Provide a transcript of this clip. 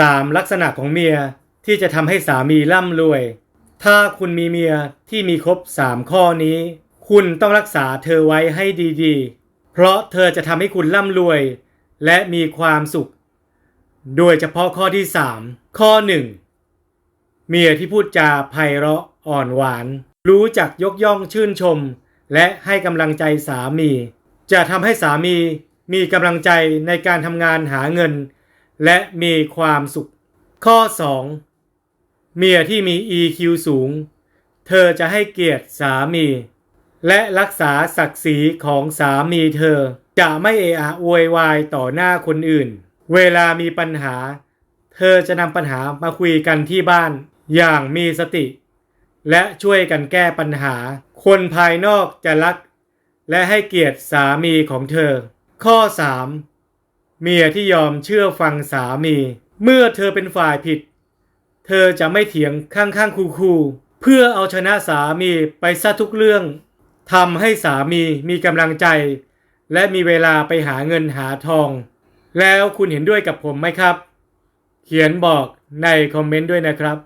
3. ลักษณะของเมียที่จะทำให้สามีร่ำรวย ถ้าคุณมีเมียที่มีครบ 3 ข้อนี้ คุณต้องรักษาเธอไว้ให้ดีๆ เพราะเธอจะทำให้คุณร่ำรวย และมีความสุข โดยเฉพาะข้อที่ 3 ข้อ 1 เมียที่พูดจาไพเราะอ่อนหวาน รู้จักยกย่องชื่นชม และให้กำลังใจสามี จะทำให้สามีมีกำลังใจในการทำงานหาเงิน และมีความสุข ข้อ 2 เมียที่มี EQ สูง เธอจะให้เกียรติสามี และรักษาศักดิ์ศรีของสามีเธอ จะไม่เอะอะโวยวายต่อหน้าคนอื่น เวลามีปัญหา เธอจะนำปัญหามาคุยกันที่บ้านอย่างมีสติ และช่วยกันแก้ปัญหา คนภายนอกจะรัก และให้เกียรติสามีของเธอ ข้อ 3 เมียที่ยอมเชื่อฟังสามี เมื่อเธอเป็นฝ่ายผิด เธอจะไม่เถียงข้างๆคูๆเพื่อเอาชนะสามีไปซะทุกเรื่องทำให้สามีมีกำลังใจ และมีเวลาไปหาเงินหาทอง แล้วคุณเห็นด้วยกับผมไหมครับ เขียนบอกในคอมเมนต์ด้วยนะครับ